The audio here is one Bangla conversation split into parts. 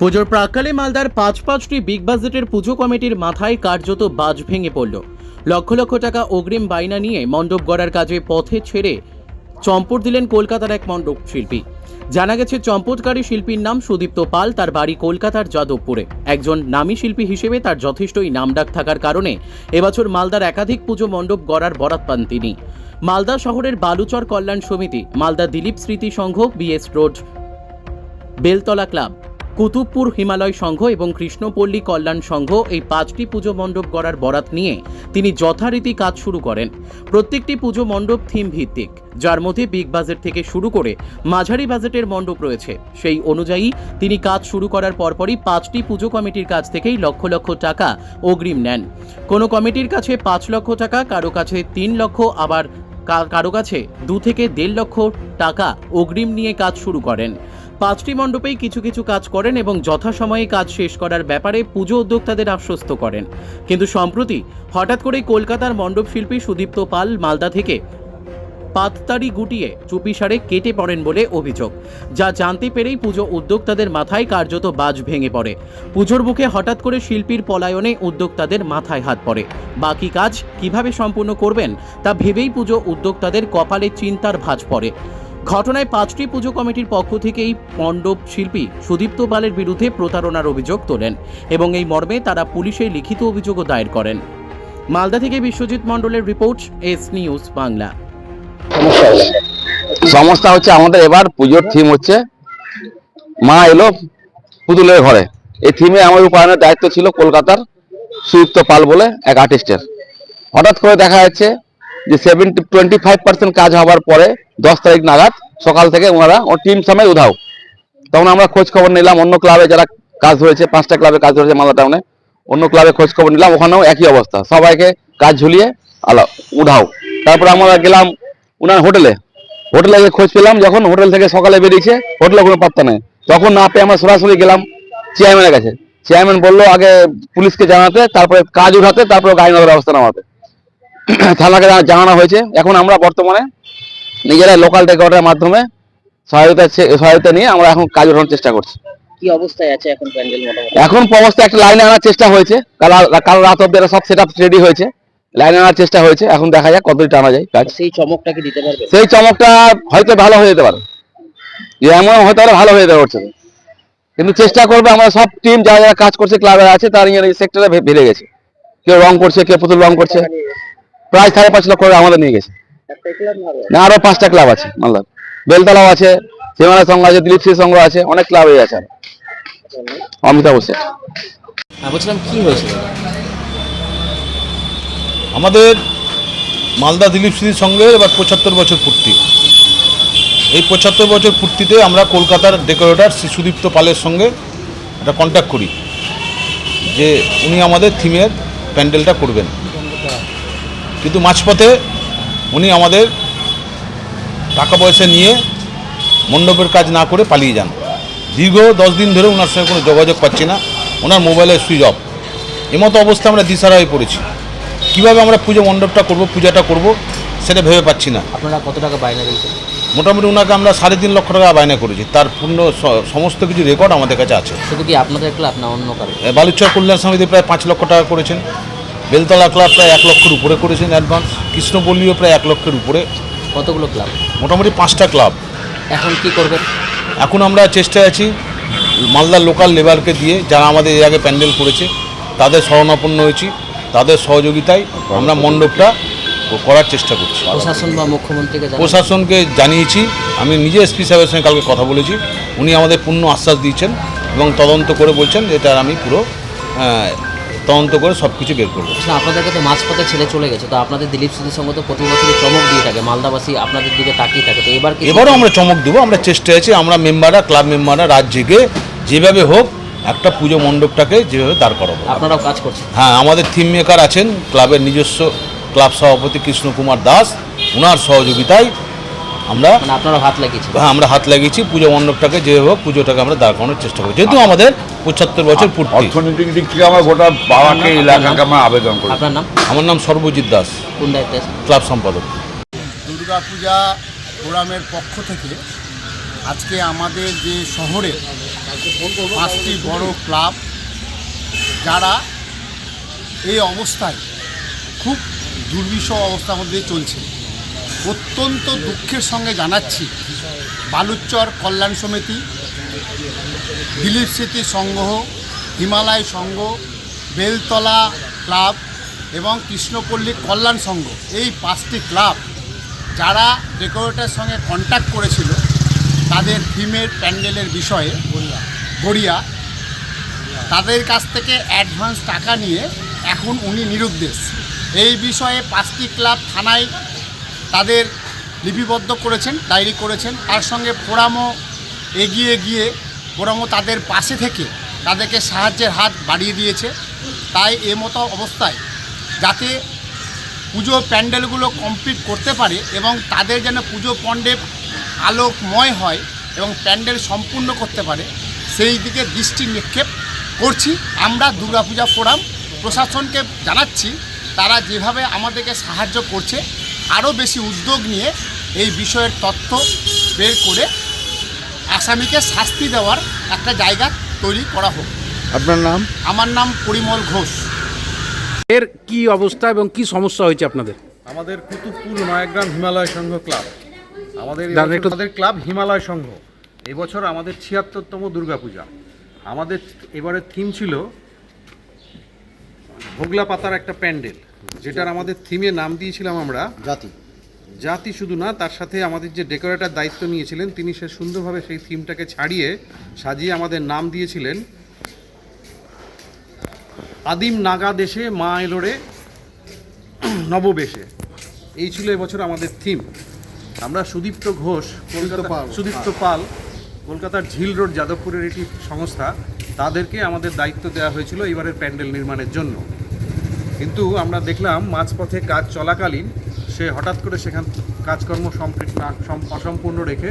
পুজোর প্রাককালে মালদার পাঁচ পাঁচটি বিগ বাজেটের পুজো কমিটির মাথায় কার্যত বাজ ভেঙে পড়ল। লক্ষ লক্ষ টাকা অগ্রিম বাইনা নিয়ে মণ্ডপ গড়ার কাজে পথে ছেড়ে চম্পট দিলেন কলকাতার এক মণ্ডপ শিল্পী। জানা গেছে, চম্পটকারী শিল্পীর নাম সুদীপ্ত পাল, তার বাড়ি কলকাতার যাদবপুরে। একজন নামী শিল্পী হিসেবে তার যথেষ্টই নামডাক থাকার কারণে এবছর মালদার একাধিক পুজো মণ্ডপ গড়ার বরাত পান তিনি। মালদা শহরের বালুচর কল্যাণ Samiti, Malda Dilip Smriti Sangha BS road Beltala club. Kutubpur Himalaya Sangha এবং কৃষ্ণপল্লী কল্যাণ সংঘ এই পাঁচটি পুজো মণ্ডপ গড়ার বরাত নিয়ে তিনি যথারীতি কাজ শুরু করেন। প্রত্যেকটি পুজো মণ্ডপ থিম ভিত্তিক, যার মধ্যে বিগ বাজেট থেকে শুরু করে মাঝারি বাজেটের মণ্ডপ রয়েছে। সেই অনুযায়ী তিনি কাজ শুরু করার পরপরই পাঁচটি পুজো কমিটির কাছ থেকেই লক্ষ লক্ষ টাকা অগ্রিম নেন। কোনো কমিটির কাছে পাঁচ লক্ষ টাকা, কারও কাছে তিন লক্ষ, আবার কারও কাছে দু থেকে দেড় লক্ষ টাকা অগ্রিম নিয়ে কাজ শুরু করেন। পাঁচটি মণ্ডপেই কিছু কিছু কাজ করেন এবং যথাসময়ে কাজ শেষ করার ব্যাপারে পুজো উদ্যোক্তাদের আশ্বস্ত করেন। কিন্তু সম্প্রতি হঠাৎ করেই কলকাতার মণ্ডপ শিল্পী সুদীপ্ত পাল মালদা থেকে পাততাড়ি গুটিয়ে চুপিসারে কেটে পড়েন বলে অভিযোগ, যা জানতে পেরেই পুজো উদ্যোক্তাদের মাথায় কার্যত বাজ ভেঙে পড়ে। পুজোর মুখে হঠাৎ করে শিল্পীর পলায়নে উদ্যোক্তাদের মাথায় হাত পড়ে। বাকি কাজ কীভাবে সম্পূর্ণ করবেন তা ভেবেই পুজো উদ্যোক্তাদের কপালে চিন্তার ভাঁজ পড়ে। ঘটনায় পাঁচটি পুজো কমিটির পক্ষ থেকেই মণ্ডপ শিল্পী সুদীপ্ত পালের বিরুদ্ধে প্রতারণার অভিযোগ তোলেন এবং এই মর্মে তারা পুলিশে লিখিত অভিযোগও দায়ের করেন। মালদা থেকে বিশ্বজিৎ মণ্ডলের রিপোর্ট, এস নিউজ বাংলা। সমস্যা হচ্ছে আমাদের এবার পুজোর থিম হচ্ছে, মা এলো পুতুলের ঘরে। এই থিমে আমার রূপায়ণের দায়িত্ব ছিল কলকাতার সুদীপ্ত পাল বলে এক আর্টিস্টের হঠাৎ করে দেখা যাচ্ছে যে সেভেন্টি টোয়েন্টি ফাইভ পার্সেন্ট কাজ হওয়ার পরে দশ তারিখ নাগাদ সকাল থেকে ওনারা টিম সময় উধাও। তখন আমরা খোঁজ খবর নিলাম, অন্য ক্লাবে যারা কাজ ধরেছে পাঁচটা ক্লাবে কাজ ধরেছে মালদা টাউনে অন্য ক্লাবে খোঁজ খবর নিলাম, ওখানেও একই অবস্থা। সবাইকে কাজ ঝুলিয়ে আলা, উধাও। তারপর আমরা গেলাম ওনার হোটেলে। হোটেলে গিয়ে খোঁজ পেলাম, যখন হোটেল থেকে সকালে বেরিয়েছে, হোটেলে কোনো পাত্তা নেই। তখন না পেয়ে আমরা সরাসরি গেলাম চেয়ারম্যানের কাছে। চেয়ারম্যান বলল, আগে পুলিশকে জানাতে, তারপরে কাজ উঠাতে, তারপরে আইনগত ব্যবস্থা নেওয়াতে থানাকে জানানো হয়েছে। এখন আমরা বর্তমানে নিজেরা লোকাল রেকর্ডের মাধ্যমে সহায়তা সহায়তা নিয়ে আমরা এখন কাজ উঠানোর চেষ্টা করছি। কি অবস্থায় আছে এখন প্যান্ডেল এখন অবস্থা একটা লাইনে আনার চেষ্টা হয়েছে। কাল রাত অব্দি সব সেট আপ রেডি হয়েছে। লাইনে আনার চেষ্টা হয়েছে। এখন দেখা যাক কতদূর টানা যায় কাজ। সেই চমকটা কি দিতে পারবে? সেই চমকটা হয়তো ভালো হয়ে যেতে পারে। যে এমন হয়তো আরও ভালো হয়ে যেতে পারছে। কিন্তু চেষ্টা করবে আমরা সব টিম যারা যারা কাজ করছে ক্লাবে আছে তার ইয়ে সেক্টরে বেড়ে গেছে। কেউ রং করছে কেউ পুতুল রং করছে। প্রায় সাড়ে পাঁচ লক্ষ টাকা আমাদের নিয়ে গেছে। না, আরও পাঁচটা ক্লাব আছে, মালদার। বেলতলাও আছে সীমানা সংঘ আছে দিলীপ শ্রী সংঘ আছে, অনেক ক্লাবই আছে। অমিতাভ হ্যাঁ বলছিলাম আমাদের মালদা দিলীপ স্মৃতির সঙ্গে এবার পঁচাত্তর বছর পূর্তি। এই পঁচাত্তর বছর পূর্তিতে আমরা কলকাতার ডেকোরেটর শ্রী সুদীপ্ত পালের সঙ্গে একটা কন্ট্যাক্ট করি, যে উনি আমাদের থিমের প্যান্ডেলটা করবেন। কিন্তু মাঝপথে উনি আমাদের টাকা পয়সা নিয়ে মণ্ডপের কাজ না করে পালিয়ে যান। দীর্ঘ দশ দিন ধরে ওনার সঙ্গে কোনো যোগাযোগ পাচ্ছি না। ওনার মোবাইলের সুইচ অফ। এমতো অবস্থা আমরা দিশারা হয়ে পড়েছি। কীভাবে আমরা পুজো মণ্ডপটা করব পূজাটা করব সেটা ভেবে পাচ্ছি না। আপনারা কত টাকা বায়না দিয়েছেন? মোটামুটি ওনাকে আমরা সাড়ে তিন লক্ষ টাকা বায়না করেছি। তার পূর্ণ সমস্ত কিছু রেকর্ড আমাদের কাছে আছে। শুধু কি আপনাদের ক্লাব না অন্য কারও? এ, বালুচর কল্যাণ সমিতি প্রায় পাঁচ লক্ষ টাকা করেছেন। বেলতলা ক্লাব প্রায় এক লক্ষের উপরে করেছেন অ্যাডভান্স কৃষ্ণপল্লীও প্রায় এক লক্ষের উপরে। কতগুলো ক্লাব? মোটামুটি পাঁচটা ক্লাব। এখন কি করবেন? এখন আমরা চেষ্টায় আছি মালদার লোকাল লেবারকে দিয়ে যারা আমাদের এর আগে প্যান্ডেল করেছে তাদের শরণাপন্ন হয়েছি তাদের সহযোগিতায় আমরা মণ্ডপটা করার চেষ্টা করছি। প্রশাসন বা মুখ্যমন্ত্রীকে প্রশাসনকে জানিয়েছি আমি নিজে এসপি সাহেবের সঙ্গে কালকে কথা বলেছি উনি আমাদের পূর্ণ আশ্বাস দিয়েছেন এবং তদন্ত করে বলছেন যে এটা আমি পুরো তদন্ত করে সব কিছু বের করব। আপনাদেরকে তো মাঝপথে ছেড়ে চলে গেছে তো আপনাদের দিলীপ স্মৃতির সঙ্গে তো প্রতি বছরই চমক দিয়ে থাকে মালদাবাসী আপনাদের দিকে তাকিয়ে থাকে তো এবার এবারও আমরা চমক দেবো আমরা চেষ্টা আছি আমরা মেম্বাররা ক্লাব মেম্বাররা রাত জেগে যেভাবে হোক একটা পুজো মণ্ডপটাকে যেভাবে দাঁড় করাবো। আপনারাও কাজ করছেন? হ্যাঁ আমাদের থিম মেকার আছেন ক্লাবের নিজস্ব ক্লাব সভাপতি কৃষ্ণকুমার দাস ওনার সহযোগিতায় আমরা মানে আপনারাও হাত লাগিয়েছেন হ্যাঁ আমরা হাত লাগিয়েছি পুজো মণ্ডপটাকে যে হোক পুজোটাকে আমরা দাঁড় করানোর চেষ্টা করি যেহেতু আমাদের পঁচাত্তর বছর পূর্তি। অর্থনৈতিক দিক থেকে আমরা গোটা বাবাকে এলাকাকে আমরা আবেদন করি আপনার নাম? আমার নাম সর্বজিৎ দাস। কোন ক্লাব সম্পাদক। দুর্গাপূজা ফোরামের পক্ষ থেকে আজকে আমাদের যে শহরে পাঁচটি বড় ক্লাব যারা এই অবস্থায় খুব দুর্বিষহ অবস্থার মধ্যে চলছে। অত্যন্ত দুঃখের সঙ্গে জানাচ্ছি বালুচর কল্যাণ সমিতি, দিলীপ স্মৃতি সংঘ, হিমালয় সংঘ, বেলতলা ক্লাব এবং কৃষ্ণপল্লী কল্যাণ সংঘ, এই পাঁচটি ক্লাব যারা ডেকোরেটার সঙ্গে কন্ট্যাক্ট করেছিল, তাদের থিমের প্যান্ডেলের বিষয়ে গড়িয়া, তাদের কাছ থেকে অ্যাডভান্স টাকা নিয়ে এখন উনি নিরুদ্দেশ। এই বিষয়ে পাঁচটি ক্লাব থানায় তাদের লিপিবদ্ধ করেছেন, ডায়েরি করেছেন। তার সঙ্গে ফোরামও এগিয়ে গিয়ে ফোরামও তাদের পাশে থেকে তাদেরকে সাহায্যের হাত বাড়িয়ে দিয়েছে। তাই এ মতো অবস্থায় যাতে পুজো প্যান্ডেলগুলো কমপ্লিট করতে পারে এবং তাদের যেন পুজো মণ্ডপ আলোকময় হয় এবং প্যান্ডেল সম্পূর্ণ করতে পারে, সেই দিকে দৃষ্টি নিক্ষেপ করছি। আমরা দুর্গাপূজা ফোরাম প্রশাসনকে জানাচ্ছি, তারা যেভাবে আমাদেরকে সাহায্য করছে আরও বেশি উদ্যোগ নিয়ে এই বিষয়ের তথ্য বের করে আসামিকে শাস্তি দেওয়ার একটা জায়গা তৈরি করা হোক। আপনার নাম? আমার নাম পরিমল ঘোষ। এর কি অবস্থা এবং কি সমস্যা হয়েছে আপনাদের? আমাদের কুতুবপুর নয়াগ্রাম হিমালয় সংঘ ক্লাব। আমাদের আমাদের ক্লাব হিমালয় সংঘ। এবছর আমাদের ছিয়াত্তরতম দুর্গাপূজা। আমাদের এবারের থিম ছিল ভোগলা পাতার একটা প্যান্ডেল। যেটার আমাদের থিমে নাম দিয়েছিলাম আমরা জাতি। জাতি শুধু না তার সাথে আমাদের যে ডেকোরেটর দায়িত্ব নিয়েছিলেন তিনি সে সুন্দরভাবে সেই থিমটাকে ছাড়িয়ে সাজিয়ে আমাদের নাম দিয়েছিলেন। আদিম নাগা দেশে মা এলোরে নববেশে। এই ছিল এবছর আমাদের থিম আমরা সুদীপ্ত ঘোষ কলকাতা সুদীপ্ত পাল কলকাতার ঝিল রোড যাদবপুরের একটি সংস্থা তাদেরকে আমাদের দায়িত্ব দেওয়া হয়েছিল এবারের প্যান্ডেল নির্মাণের জন্য। কিন্তু আমরা দেখলাম মাঝপথে কাজ চলাকালীন সে হঠাৎ করে সেখান কাজকর্ম সম্পৃক্ত অসম্পূর্ণ রেখে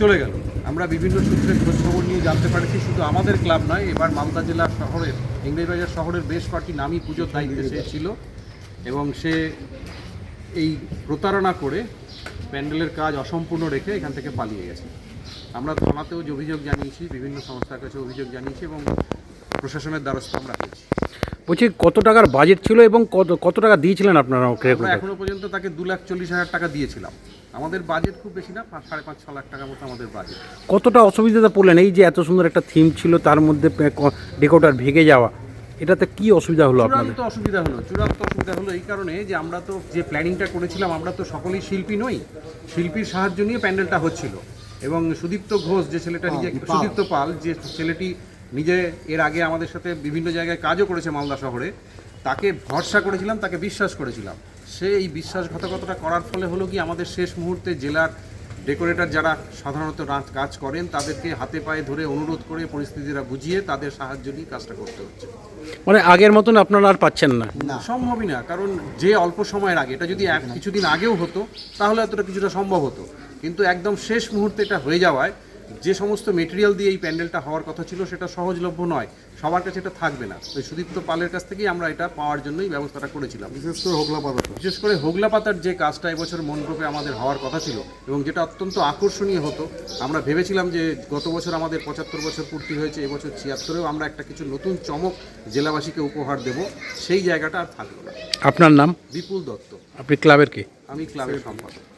চলে গেল। আমরা বিভিন্ন সূত্রে খোঁজখবর নিয়ে জানতে পারছি শুধু আমাদের ক্লাব নয়, এবার মালদা জেলার শহরের ইংরেজবাজার শহরের বেশ কয়েকটি নামী পুজোর দায়িত্বে সে ছিল এবং সে এই প্রতারণা করে প্যান্ডেলের কাজ অসম্পূর্ণ রেখে এখান থেকে পালিয়ে গেছে। আমরা থানাতেও যে অভিযোগ জানিয়েছি, বিভিন্ন সংস্থার কাছে অভিযোগ জানিয়েছি এবং প্রশাসনের দ্বারস্থ আমরা হয়েছি। বলছি কত টাকার বাজেট ছিল এবং কত কত টাকা দিয়েছিলেন আপনারা এখনও পর্যন্ত তাকে দু লাখ চল্লিশ হাজার টাকা দিয়েছিলাম। আমাদের বাজেট খুব বেশি না পাঁচ সাড়ে পাঁচ ছ লাখ টাকার মতো আমাদের বাজেট কতটা অসুবিধাতে পড়লেন? এই যে এত সুন্দর একটা থিম ছিল তার মধ্যে ডেকোটার ভেঙে যাওয়া এটাতে কি অসুবিধা হলো আপনাদের? তো অসুবিধা হলো চূড়ান্ত অসুবিধা হলো এই কারণে যে আমরা তো যে প্ল্যানিংটা করেছিলাম আমরা তো সকলেই শিল্পী নই শিল্পীর সাহায্য নিয়ে প্যান্ডেলটা হচ্ছিল। এবং সুদীপ্ত ঘোষ যে ছেলেটা নিজে সুদীপ্ত পাল যে ছেলেটি নিজে এর আগে আমাদের সাথে বিভিন্ন জায়গায় কাজও করেছে মালদা শহরে। তাকে ভরসা করেছিলাম তাকে বিশ্বাস করেছিলাম। সে এই বিশ্বাসঘাতকতাটা করার ফলে হলো কি আমাদের শেষ মুহূর্তে জেলার ডেকোরেটর যারা সাধারণত রাত কাজ করেন তাদেরকে হাতে পায়ে ধরে অনুরোধ করে পরিস্থিতিটা বুঝিয়ে তাদের সাহায্য নিয়ে কাজটা করতে হচ্ছে। মানে আগের মতন আপনারা আর পাচ্ছেন না? সম্ভবই না কারণ যে অল্প সময়ের আগে এটা যদি এক কিছুদিন আগেও হতো তাহলে এতটা কিছুটা সম্ভব হতো। কিন্তু একদম শেষ মুহূর্তে এটা হয়ে যাওয়ায় যে সমস্ত মেটেরিয়াল দিয়ে এই প্যান্ডেলটা হওয়ার কথা ছিল সেটা সহজলভ্য নয়। সবার কাছে এটা থাকবে না। ওই সুদীপ্ত পালের কাছ থেকেই আমরা এটা পাওয়ার জন্যই ব্যবস্থাটা করেছিলাম। বিশেষ করে হোগলা পাতা বিশেষ করে হোগলা পাতার যে কাজটা এবছর মনরূপে আমাদের হওয়ার কথা ছিল এবং যেটা অত্যন্ত আকর্ষণীয় হতো আমরা ভেবেছিলাম যে গত বছর আমাদের পঁচাত্তর বছর পূর্তি হয়েছে এবছর ছিয়াত্তরেও আমরা একটা কিছু নতুন চমক জেলাবাসীকে উপহার দেব সেই জায়গাটা আর থাকল না। আপনার নাম? বিপুল দত্ত। আপনি ক্লাবের কে? আমি ক্লাবের সম্পাদক।